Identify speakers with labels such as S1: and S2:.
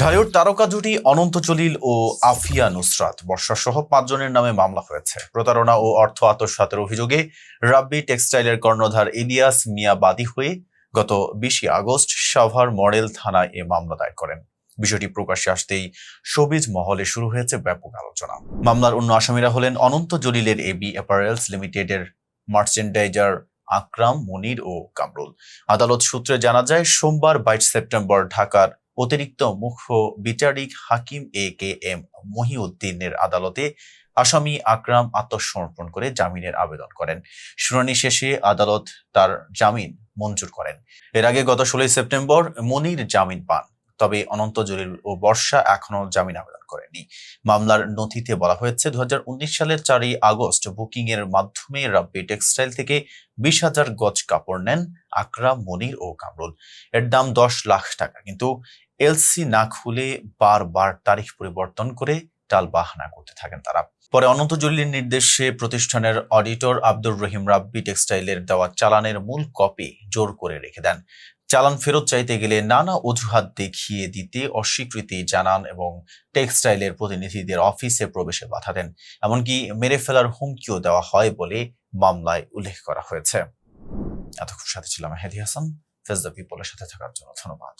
S1: ঢালিউড তারকা জুটি অনন্ত জলিল ও আফিয়া নুসরাত। বর্ষা সহ পাঁচজনের নামে মামলা হয়েছে। প্রতারণা ও অর্থ আত্মসাতের অভিযোগে রাব্বি টেক্সটাইলের কর্ণধার ইলিয়াস মিয়া বাদী হয়ে গত বিশে আগস্ট সাভার মডেল থানায় এ মামলা দায়ের করেন। বিষয়টি প্রকাশ্যে আসতেই শোবিজ মহলে শুরু হয়েছে ব্যাপক আলোচনা। মামলার অন্য আসামিরা হলেন অনন্ত জলিলের এবি অ্যাপারেলস লিমিটেডের মার্চেন্ডাইজার আকরাম, মনির ও কামরুল। আদালত সূত্রে জানা যায়, সোমবার বাইশ সেপ্টেম্বর ঢাকার অতিরিক্ত মুখ্য বিচারিক হাকিম এ কে এম মহিউদ্দিনের আদালতে আসামি আকরাম আত্মসমর্পণ করে জামিনের আবেদন করেন। শুনানি শেষে আদালত তার জামিন মঞ্জুর করেন। এর আগে গত ষোলোই সেপ্টেম্বর মনির জামিন পান, তবে অনন্ত জলিল ও বর্ষা এখনও জামিন আবেদন করেনি মামলার নথিতে বলা হয়েছে দু হাজার উনিশ সালের চারই আগস্ট বুকিং এর মাধ্যমে রাব্বি টেক্সটাইল থেকে বিশ হাজার গজ কাপড় নেন আকরাম, মনির ও কামরুল। এর দাম দশ লাখ টাকা, কিন্তু এলসি না খুলে বারবার তারিখ পরিবর্তন করে টাল বাহানা করতে থাকেন তারা। পরে অনন্ত জলিলের নির্দেশে প্রতিষ্ঠানের অডিটর আব্দুর রহিম রাব্বি টেক্সটাইলের দেওয়া চালানের মূল কপি জোর করে রেখে দেন। চালান ফেরত চাইতে গেলে নানা অজুহাত দেখিয়ে দিতে অস্বীকৃতি জানান এবং টেক্সটাইলের প্রতিনিধিদের অফিসে প্রবেশে বাধা দেন। এমনকি মেরে ফেলার হুমকিও দেওয়া হয় বলে মামলায় উল্লেখ করা হয়েছে। এতক্ষণ সাথে ছিলাম হেদি হাসান দ্য পিপলের সাথে থাকার জন্য ধন্যবাদ।